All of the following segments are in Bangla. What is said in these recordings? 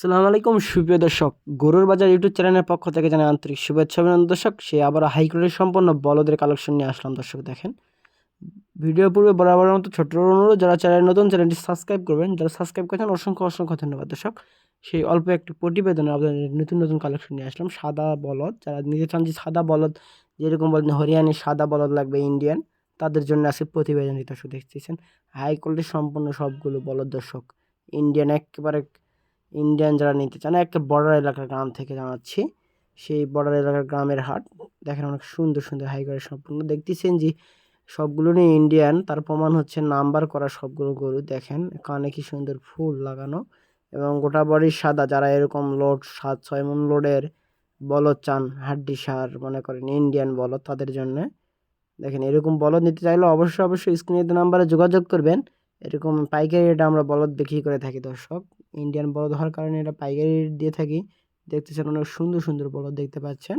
সালাম আলাইকুম, সুপ্রিয় দর্শক। গরুর বাজার ইউটিউব চ্যানেলের পক্ষ থেকে জানাই আন্তরিক শুভেচ্ছা অভিনন্দন দর্শক। সে আবার হাইকোর্টের সম্পন্ন বলদের কালেকশন নিয়ে আসলাম দর্শক, দেখেন। ভিডিও পূর্বে বরাবর মতো ছোট্ট অনুরোধ, যারা চ্যানেল নতুন, চ্যানেলটি সাবস্ক্রাইব করবেন। যারা সাবস্ক্রাইব করেছেন, অসংখ্য অসংখ্য ধন্যবাদ দর্শক। সেই অল্প একটি প্রতিবেদনে আপনাদের নতুন নতুন কালেকশন নিয়ে আসলাম। সাদা বলদ, যারা নিতে চান যে সাদা বলদ, যেরকম বলেন হরিয়ানি সাদা বলদ লাগবে, ইন্ডিয়ান, তাদের জন্য আছে প্রতিবেদনটি, দর্শক দেখতেছেন। হাই কোয়ালিটির সম্পূর্ণ সবগুলো বলদ দর্শক, ইন্ডিয়ান একেবারে ইন্ডিয়ান যারা নিতে চান একটা বর্ডার এলাকার গ্রাম থেকে জানাচ্ছি। সেই বর্ডার এলাকার গ্রামের হাট, দেখেন অনেক সুন্দর সুন্দর হাই করে সম্পূর্ণ। দেখতেছেন যে সবগুলো নিয়ে ইন্ডিয়ান তার প্রমাণ হচ্ছে নাম্বার করা সবগুলো গরু। দেখেন, কানে কি সুন্দর ফুল লাগানো এবং গোটা বডি সাদা। যারা এরকম লোড সাত, ছয় মন লোডের বলদ চান, হাড্ডি সার মনে করেন ইন্ডিয়ান বলদ, তাদের জন্য। দেখেন, এরকম বলদ নিতে চাইলে অবশ্যই অবশ্যই স্ক্রিনে নাম্বারে যোগাযোগ করবেন। এরকম পাইকারি রেটে আমরা বলদ বিক্রি করে থাকি দর্শক। ইন্ডিয়ান বলদ হওয়ার কারণে এটা পাইকারি রেট দিয়ে থাকি। দেখতেছেন অনেক সুন্দর সুন্দর বলদ দেখতে পাচ্ছেন।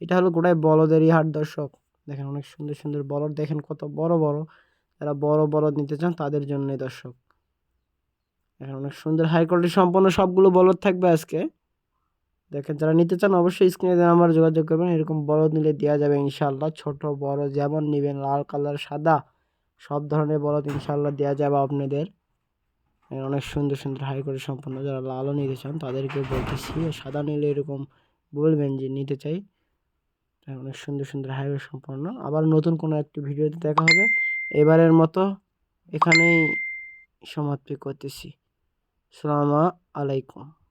এটা হলো গোটায় বলদেরই হাট দর্শক। দেখেন অনেক সুন্দর সুন্দর বলদ। দেখেন কত বড় বড়। যারা বড় বলদ নিতে চান তাদের জন্যই দর্শক। দেখেন অনেক সুন্দর হাই কোয়ালিটি সম্পন্ন সবগুলো বলদ থাকবে আজকে। দেখেন যারা নিতে চান অবশ্যই স্ক্রিনে আমার যোগাযোগ করবেন। এরকম বলদ নিলে দেওয়া যাবে ইনশাল্লাহ ছোট, বড় যেমন নেবেন, লাল, কালার, সাদা, সব ধরনের বলদ ইনশাল্লাহ দেওয়া যাবে আপনাদের। এখানে অনেক সুন্দর সুন্দর হাই করে সম্পন্ন যারা লালও নিতে চান তাদেরকে বলতেছি। সাদা নিলে এরকম বলবেন যে নিতে চাই। অনেক সুন্দর সুন্দর হাইওয়ে সম্পন্ন। আবার নতুন কোনো একটি ভিডিওতে দেখা হবে। এবারের মতো এখানেই সমাপ্তি করতেছি। সালামা আলাইকুম।